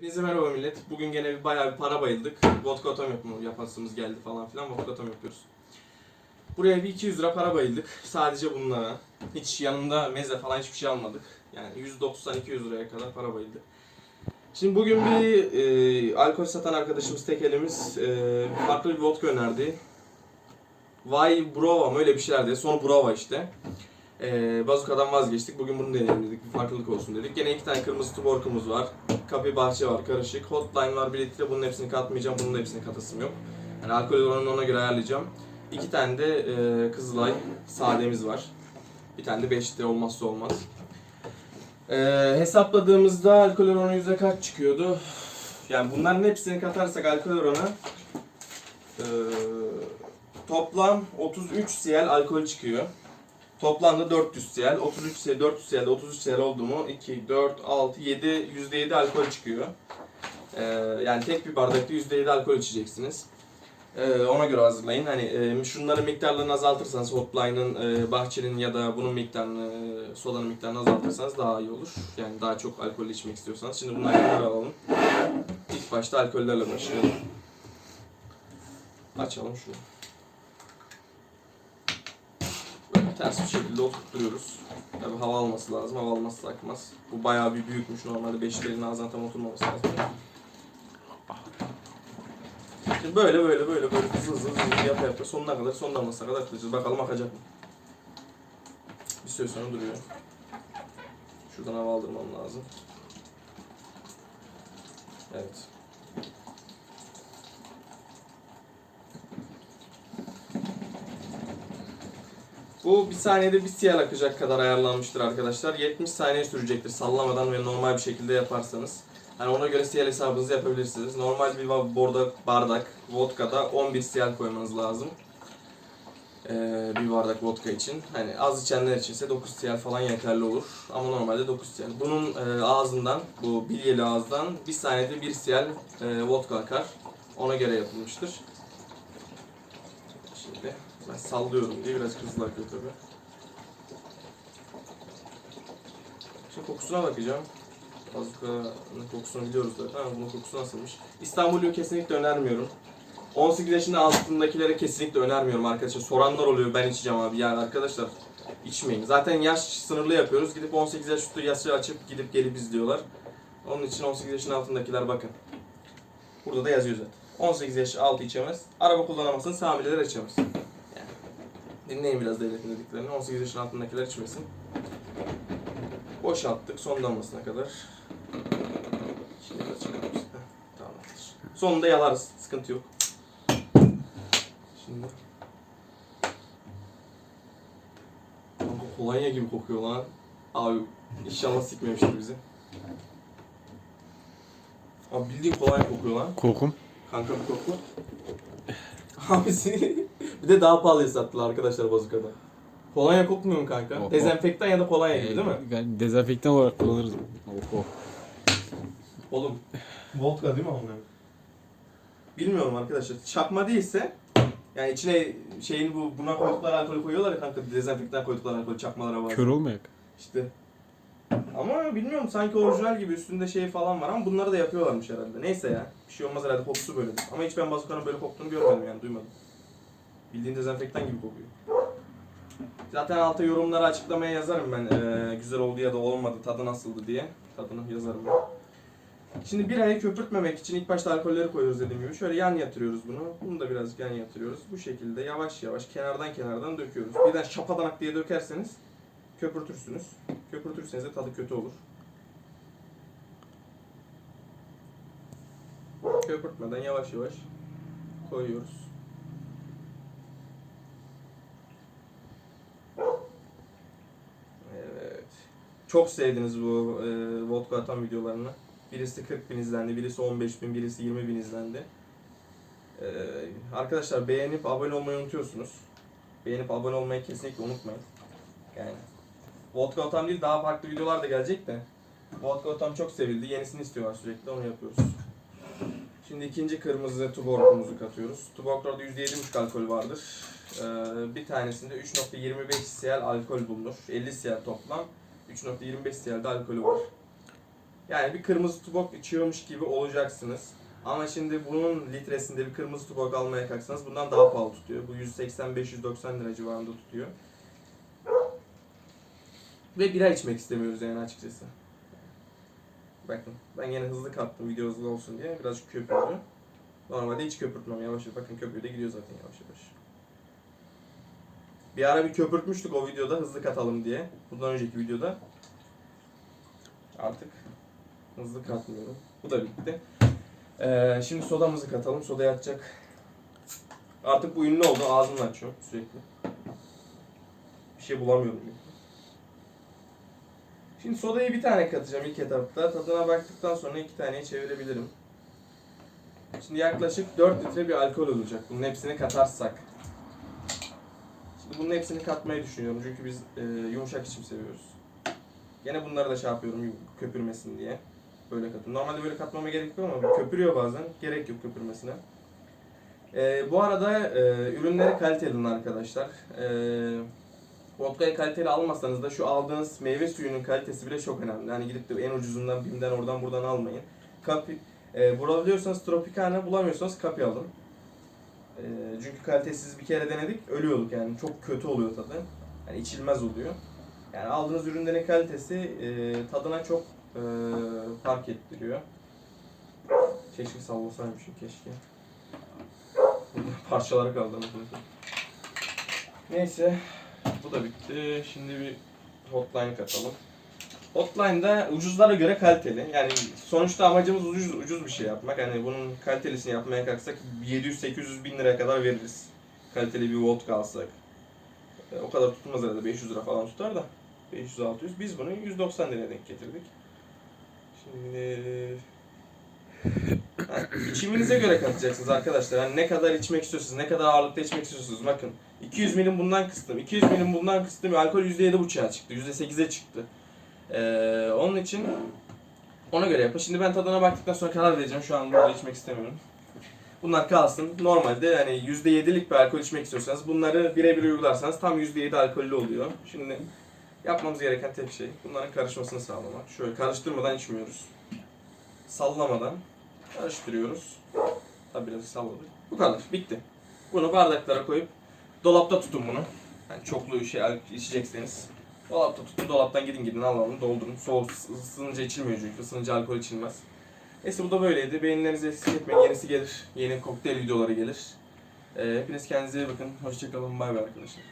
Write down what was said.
Hepinize merhaba millet. Bugün gene bir bayağı bir para bayıldık. Vodka atom yapımı yapasımız geldi falan filan. Vodka atom yapıyoruz. Buraya bir 200 lira para bayıldık. Sadece bunlara. Hiç yanında meze falan hiçbir şey almadık. Yani 190-200 liraya kadar para bayıldık. Şimdi bugün bir e, alkol satan arkadaşımız tek elimiz e, farklı bir vodka önerdi. Vay Brova mı öyle bir şeyler dedi. Sonra Brova işte. Ee, bazuka'dan vazgeçtik. Bugün bunu deneyelim dedik. Bir farklılık olsun dedik. Gene iki tane kırmızı tuborkumuz var. Kapı bahçe var karışık. Hotline var 1 litre. Bunun hepsini katmayacağım. Bunun da hepsini katasım yok. Yani alkol oranını ona göre ayarlayacağım. İki tane de e, Kızılay sademiz var. Bir tane de 5 litre olmazsa olmaz. Ee, hesapladığımızda alkol oranı yüzde kaç çıkıyordu? Yani bunların hepsini katarsak alkol oranı e, toplam 33 cl alkol çıkıyor. Toplamda 400 cl, 33 cl, 400 cl, 33 cl oldu mu 2, 4, 6, 7, %7 alkol çıkıyor. Ee, yani tek bir bardakta %7 alkol içeceksiniz. Ee, ona göre hazırlayın. Hani e, şunların miktarlarını azaltırsanız Hotline'ın, e, Bahçe'nin ya da bunun miktarını, e, sodanın miktarını azaltırsanız daha iyi olur. Yani daha çok alkol içmek istiyorsanız. Şimdi bunları alalım. İlk başta alkollerle başlayalım. Açalım şunu. Böyle ters bir şekilde oturtturuyoruz. Tabi hava alması lazım. Hava alması akmaz. Bu bayağı bir büyükmüş. Normalde beşlerin ağzına tam oturmaması lazım. Şimdi böyle böyle böyle böyle hızlı hızlı hızlı yapa yapa sonuna kadar son damlasına kadar kılacağız. Bakalım akacak mı? Bir süre sonra duruyor. Şuradan hava aldırmam lazım. Evet. Bu bir saniyede bir siyah akacak kadar ayarlanmıştır arkadaşlar. 70 saniye sürecektir sallamadan ve normal bir şekilde yaparsanız. Hani ona göre siyah hesabınızı yapabilirsiniz. Normal bir bardak, bardak vodkada 11 siyah koymanız lazım. Ee, bir bardak vodka için. Hani az içenler içinse 9 siyah falan yeterli olur. Ama normalde 9 siyah. Bunun e, ağzından, bu bilyeli ağızdan bir saniyede bir siyah e, vodka akar. Ona göre yapılmıştır. Şimdi ben sallıyorum diye biraz akıyor tabi. Şimdi kokusuna bakacağım. Bazuka'nın kokusunu biliyoruz zaten ama bunun kokusu nasılmış. İstanbul'u kesinlikle önermiyorum. 18 yaşının altındakilere kesinlikle önermiyorum arkadaşlar. Soranlar oluyor ben içeceğim abi. Yani arkadaşlar içmeyin. Zaten yaş sınırlı yapıyoruz. Gidip 18 yaş üstü yaşı açıp gidip gelip izliyorlar. Onun için 18 yaşın altındakiler bakın. Burada da yazıyor zaten. 18 yaş altı içemez. Araba kullanamazsın, hamileler içemez. Dinleyin biraz devletin dediklerini. 18 yaşın altındakiler içmesin. Boşalttık son damlasına kadar. Şimdi. Heh, Tamamdır. Sonunda yalarız. Sıkıntı yok. Şimdi. Kanka kolonya gibi kokuyor lan. Abi inşallah sikmemiştir bizi. Abi bildiğin kolonya kokuyor lan. Kokum. Kanka bir koku. Abi seni- bir de daha pahalıya sattılar arkadaşlar bazukada. Kolonya kokmuyor mu kanka? Oh, oh. Dezenfektan ya da kolonya gibi değil mi? Ben dezenfektan olarak kullanırız. Oh, oh. Oğlum. Vodka değil mi onlar? Bilmiyorum arkadaşlar. Çakma değilse yani içine şeyin bu buna koydukları alkolü koyuyorlar ya kanka dezenfektan koydukları alkolü çakmalara var. Kör olmayak. İşte. Ama bilmiyorum sanki orijinal gibi üstünde şey falan var ama bunları da yapıyorlarmış herhalde. Neyse ya. Bir şey olmaz herhalde kokusu böyle. Ama hiç ben bazukanın böyle koktuğunu görmedim yani duymadım. Bildiğin dezenfektan gibi kokuyor. Zaten alta yorumlara açıklamaya yazarım ben eee, güzel oldu ya da olmadı tadı nasıldı diye. Tadını yazarım ben. Şimdi bir ayı köpürtmemek için ilk başta alkolleri koyuyoruz dediğim gibi. Şöyle yan yatırıyoruz bunu. Bunu da birazcık yan yatırıyoruz. Bu şekilde yavaş yavaş kenardan kenardan döküyoruz. Birden şapadanak diye dökerseniz köpürtürsünüz. Köpürtürseniz de tadı kötü olur. Köpürtmeden yavaş yavaş koyuyoruz. Evet. Çok sevdiniz bu e, vodka atan videolarını. Birisi 40 bin izlendi, birisi 15 bin, birisi 20 bin izlendi. E, arkadaşlar beğenip abone olmayı unutuyorsunuz. Beğenip abone olmayı kesinlikle unutmayın. Yani Vodka Otam değil daha farklı videolar da gelecek de. Vodka Otam çok sevildi. Yenisini istiyorlar sürekli onu yapıyoruz. Şimdi ikinci kırmızı tuborgumuzu katıyoruz. Tuborglarda %7,5 alkol vardır. Ee, bir tanesinde 3.25 cl alkol bulunur. 50 cl toplam. 3.25 cl de alkolü var. Yani bir kırmızı tubok içiyormuş gibi olacaksınız. Ama şimdi bunun litresinde bir kırmızı tubok almaya kalksanız bundan daha pahalı tutuyor. Bu 180-590 lira civarında tutuyor. Ve bira içmek istemiyoruz yani açıkçası. Bakın ben yine hızlı kattım video hızlı olsun diye birazcık köpürdü. Normalde hiç köpürtmem yavaş yavaş. Bakın köpüğü de gidiyor zaten yavaş yavaş. Bir ara bir köpürtmüştük o videoda hızlı katalım diye. Bundan önceki videoda. Artık hızlı katmıyorum. Bu da bitti. Ee, şimdi sodamızı katalım. Sodayı atacak. Artık bu ünlü oldu. Ağzımla açıyorum sürekli. Bir şey bulamıyorum. çünkü. Şimdi sodayı bir tane katacağım ilk etapta. Tadına baktıktan sonra iki taneye çevirebilirim. Şimdi yaklaşık 4 litre bir alkol olacak. Bunun hepsini katarsak. Bunun hepsini katmayı düşünüyorum. Çünkü biz e, yumuşak içim seviyoruz. Gene bunları da şey yapıyorum köpürmesin diye. Böyle katıyorum. Normalde böyle katmama gerek yok ama köpürüyor bazen. Gerek yok köpürmesine. E, bu arada e, ürünleri kaliteli alın arkadaşlar. E, vodkayı kaliteli almasanız da şu aldığınız meyve suyunun kalitesi bile çok önemli. Hani gidip de en ucuzundan BİM'den oradan buradan almayın. Kapi, e, bulabiliyorsanız Tropicana bulamıyorsanız Kapi alın. E, çünkü kalitesiz bir kere denedik ölüyorduk yani çok kötü oluyor tadı. Yani içilmez oluyor. Yani aldığınız ürünlerin kalitesi e, tadına çok e, fark ettiriyor. Keşke sallasaymışım keşke. Burada parçalara kaldı. ama. Neyse bu da bitti. Şimdi bir hotline katalım. Hotline'da ucuzlara göre kaliteli. Yani sonuçta amacımız ucuz ucuz bir şey yapmak. Hani bunun kalitelisini yapmaya kalksak 700-800 bin liraya kadar veririz. Kaliteli bir vodka alsak. E, o kadar tutmaz herhalde 500 lira falan tutar da. 500-600. Biz bunu 190 liraya denk getirdik. Şimdi içiminize göre katacaksınız arkadaşlar. Yani ne kadar içmek istiyorsunuz, ne kadar ağırlıkta içmek istiyorsunuz. Bakın 200 milim bundan kıstım, 200 milim bundan kıstım. Alkol %7,5'a çıktı, %8'e çıktı. Ee, onun için ona göre yapın. Şimdi ben tadına baktıktan sonra karar vereceğim. Şu an burada içmek istemiyorum. Bunlar kalsın. Normalde yani %7'lik bir alkol içmek istiyorsanız bunları birebir uygularsanız tam %7 alkollü oluyor. Şimdi yapmamız gereken tek şey bunların karışmasını sağlamak. Şöyle karıştırmadan içmiyoruz. Sallamadan karıştırıyoruz. Tabii biraz salladık. Bu kadar. Bitti. Bunu bardaklara koyup dolapta tutun bunu. Yani çoklu şey içecekseniz. Dolapta tutun. Dolaptan gidin gidin alın doldurun. Soğuk ısınınca içilmiyor çünkü. Isınınca alkol içilmez. Neyse bu da böyleydi. Beğenilerinizi eksik etmeyin. Yenisi gelir. Yeni kokteyl videoları gelir. Ee, hepiniz kendinize iyi bakın. Hoşçakalın. Bay bay arkadaşlar.